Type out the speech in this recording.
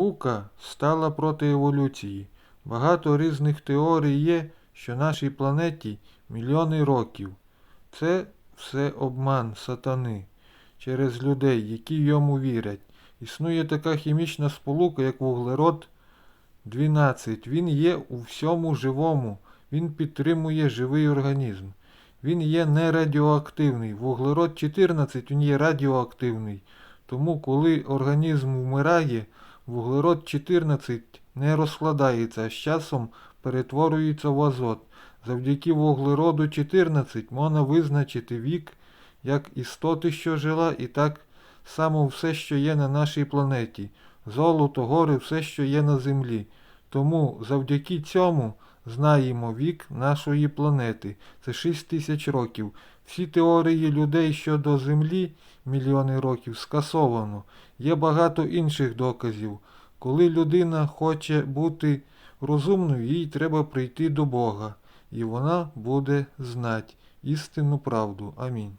Наука стала проти еволюції. Багато різних теорій є, що нашій планеті мільйони років. Це все обман сатани через людей, які йому вірять. Існує така хімічна сполука, як вуглерод 12. Він є у всьому живому. Він підтримує живий організм. Він є не радіоактивний. Вуглерод 14 він є радіоактивний. Тому, коли організм вмирає, вуглерод 14 не розкладається, з часом перетворюється в азот. Завдяки вуглероду 14 можна визначити вік як істоти, що жила, і так само все, що є на нашій планеті. Золото, гори, все, що є на землі. Тому завдяки цьому знаємо вік нашої планети. Це 6 тисяч років. Всі теорії людей щодо Землі мільйони років скасовано. Є багато інших доказів. Коли людина хоче бути розумною, їй треба прийти до Бога, і вона буде знати істинну правду. Амінь.